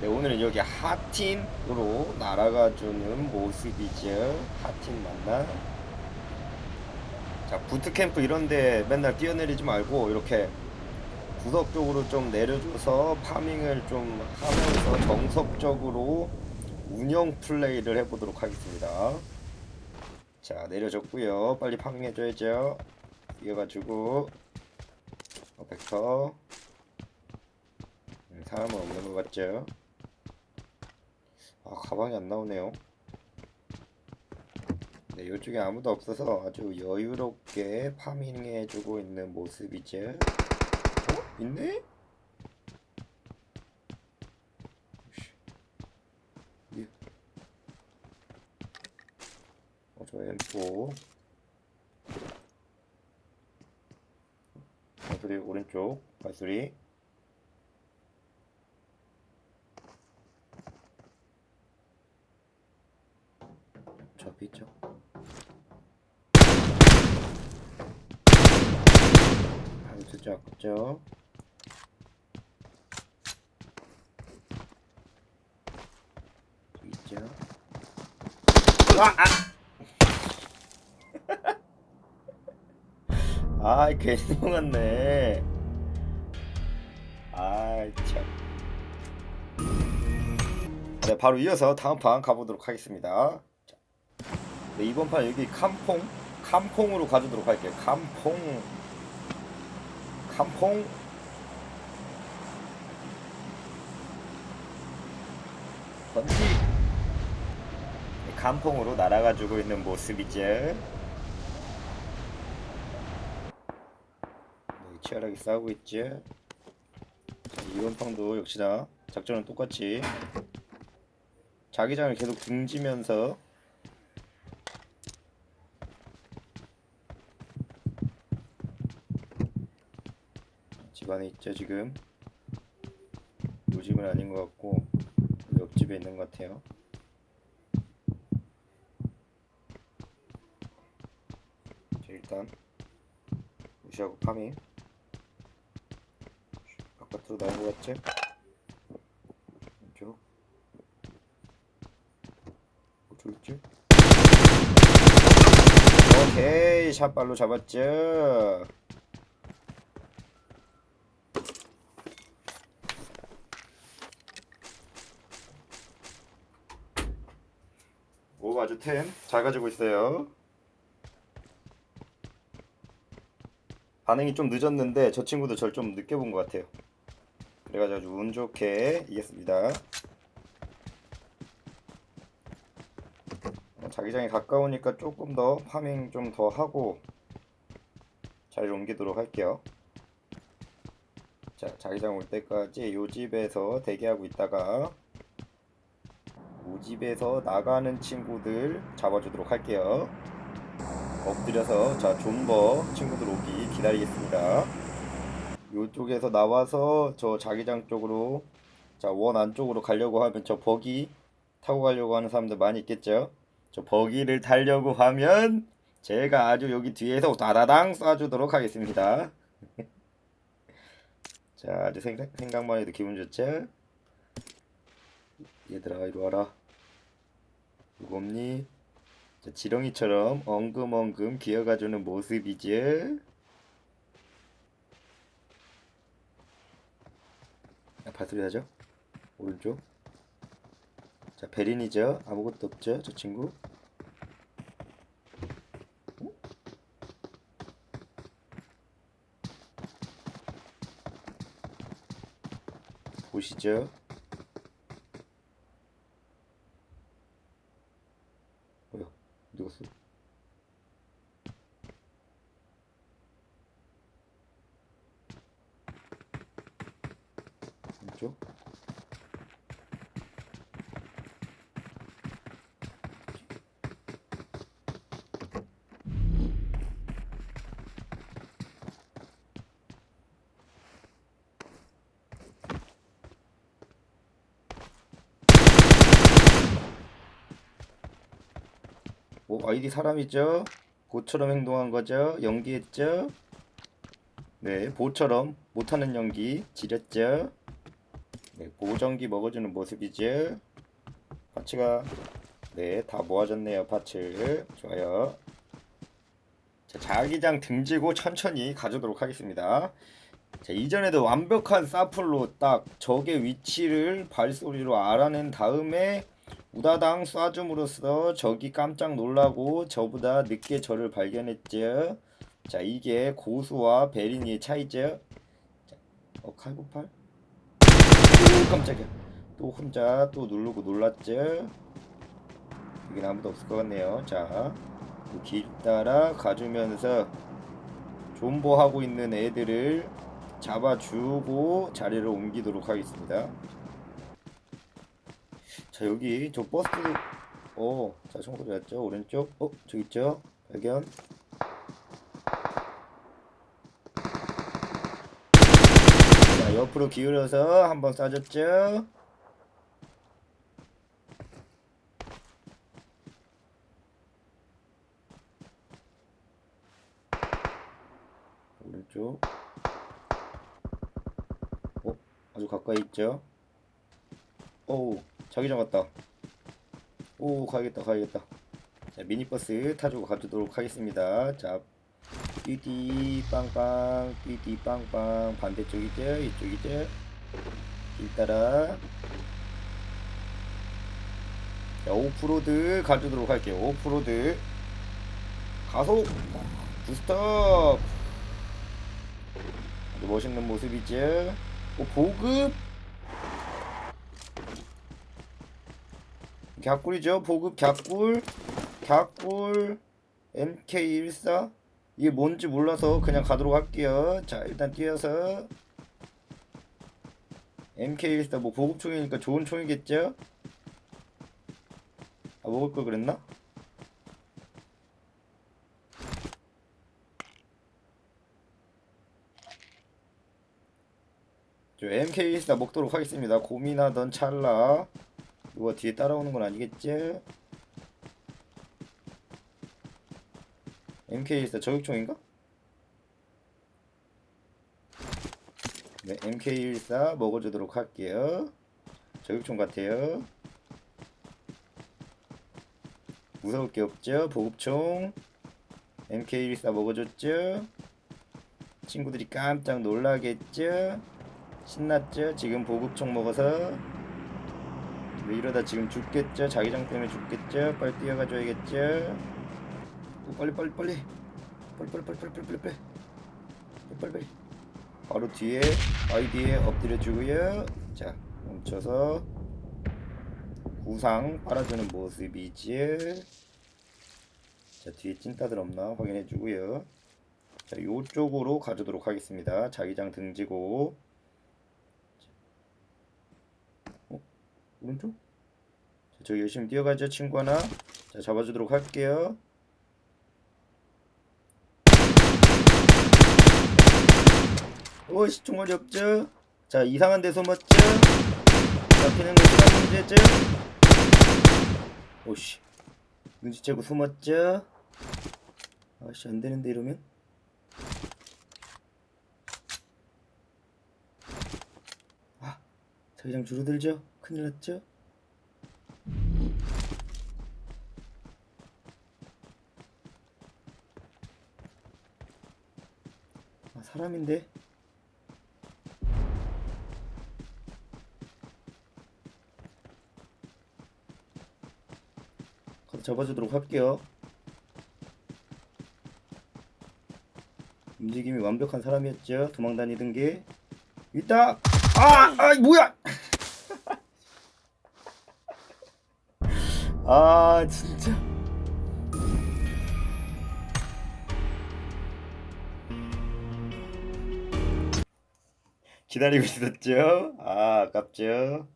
네, 오늘은 여기 하틴으로 날아가주는 모습이죠. 하틴 만나. 자, 부트캠프 이런데 맨날 뛰어내리지 말고 이렇게 구석 쪽으로 좀 내려줘서 파밍을 좀 하면서 정석적으로 운영 플레이를 해보도록 하겠습니다. 자, 내려줬고요. 빨리 파밍해줘야죠. 이어가지고 어, 벡터 음, 사람은 없는 것 같죠? 아, 가방이 안 나오네요. 네, 이쪽에 아무도 없어서 아주 여유롭게 파밍해주고 있는 모습이죠. 어? 있네? 씨. 예. 어, 저 M4. 발소리 오른쪽, 발소리. 저 앞에 있죠? 저기 있죠? 아! 아! 아, 괜히 넘어갔네. 아이, 참. 네, 바로 이어서 다음 판 가보도록 하겠습니다. 자, 네, 이번 판 여기 캄퐁, 캄퐁으로 가주도록 할게요. 캄퐁, 캄퐁. 번지. 네, 캄퐁으로 날아가지고 있는 모습이죠. 네, 치열하게 싸우고 있죠. 자, 이번 판도 역시나 작전은 똑같이 자기장을 계속 등지면서 집안에 있죠 지금. 요 집은 아닌 것 같고 옆집에 있는 것 같아요. 자 일단 무시하고 파밍. 바깥으로 나온 것 같죠 이쪽. 어디 있지? 오케이 샷발로 잡았죠 오 아주 템 잘 가지고 있어요. 반응이 좀 늦었는데 저 친구도 절 좀 늦게 본 것 같아요. 그래가지고 아주 운 좋게 이겼습니다. 어, 자기장이 가까우니까 조금 더 파밍 좀 더 하고 자리를 옮기도록 할게요. 자 자기장 올 때까지 요 집에서 대기하고 있다가 요 집에서 나가는 친구들 잡아주도록 할게요. 엎드려서 자 존버 친구들 오기 기다리겠습니다. 요쪽에서 나와서 저 자기장 쪽으로 자 원 안쪽으로 가려고 하면 저 버기 타고 가려고 하는 사람들 많이 있겠죠? 저 버기를 타려고 하면 제가 아주 여기 뒤에서 다다당 쏴주도록 하겠습니다. 자 아주 생각, 생각만 해도 기분 좋죠? 얘들아 이리 와라 없니? 자, 지렁이처럼 엉금엉금 기어가주는 모습이지. 아, 발소리 하죠? 오른쪽. 자 베린이죠? 아무것도 없죠? 저 친구? 어? 보시죠 뭐야 누웠어 왼쪽 뭐 아이디 사람이죠? 보처럼 행동한 거죠? 연기했죠? 네, 보처럼 못하는 연기 지렸죠? 네, 보정기 먹어주는 모습이죠. 파츠가 네, 다 모아졌네요. 파츠. 좋아요. 자, 자기장 등지고 천천히 가져도록 하겠습니다. 자, 이전에도 완벽한 사플로 딱 적의 위치를 발소리로 알아낸 다음에 우다당 쏴줌으로써 적이 깜짝 놀라고 저보다 늦게 저를 발견했죠. 자, 이게 고수와 베리니의 차이죠. 자, 어, 칼고팔? 오, 깜짝이야. 또 혼자 또 누르고 놀랐죠. 여긴 아무도 없을 것 같네요. 자, 그길 따라 가주면서 존버하고 있는 애들을 잡아주고 자리를 옮기도록 하겠습니다. 자 여기 저 버스도 어, 자 총소리 났죠? 오른쪽 어 저기 있죠? 발견 자 옆으로 기울여서 한번 쏴줬죠? 오른쪽 어? 아주 가까이 있죠? 오우 자기장 갔다 오 가야겠다 가야겠다 자 미니버스 타주고 가주도록 하겠습니다 자 띠띠 빵빵 띠띠 빵빵. 반대쪽이죠 이쪽이죠 길 따라 자 오프로드 가주도록 할게요. 오프로드. 가속! 부스터 아주 멋있는 모습이죠 오 보급! 갸꿀이죠? 보급 갸꿀? 갸꿀? MK14 이게 뭔지 몰라서 그냥 가도록 할게요. 자 일단 뛰어서. MK14 뭐 보급총이니까 좋은 총이겠죠? 아 먹을 걸 그랬나? 저 MK14 먹도록 하겠습니다. 고민하던 찰나. 누가 뒤에 따라오는 건 아니겠지? MK14 저격총인가? 네, MK14 먹어주도록 할게요. 저격총 같아요. 무서울 게 없죠? 보급총. MK14 먹어줬죠? 친구들이 깜짝 놀라겠죠? 신났죠? 지금 보급총 먹어서 왜 이러다 지금 죽겠죠? 자기장 때문에 죽겠죠? 빨리 뛰어가줘야겠죠? 오, 빨리 빨리 빨리 빨리 빨리 빨리 빨리 빨리 빨리 빨리 빨리 바로 뒤에 아이디에 엎드려 주고요. 자 멈춰서 구상 빨아주는 모습이지. 자 뒤에 찐따들 없나 확인해 주고요. 자 요쪽으로 가주도록 하겠습니다. 자기장 등지고 오른쪽? 자, 저 열심히 뛰어가죠 친구 하나 자 잡아주도록 할게요 오씨 총알이 없죠? 자 이상한 데 숨었죠? 잡히는 거 시간 문제죠? 오씨. 눈치채고 숨었죠? 아씨 안되는데 이러면? 아 자기장 줄어들죠? 큰일 났죠? 아 사람인데 잡아주도록 할게요. 움직임이 완벽한 사람이었죠. 도망 다니던 게. 있다! 아! 아 뭐야! 아 진짜. 기다리고 있었죠? 아 아깝죠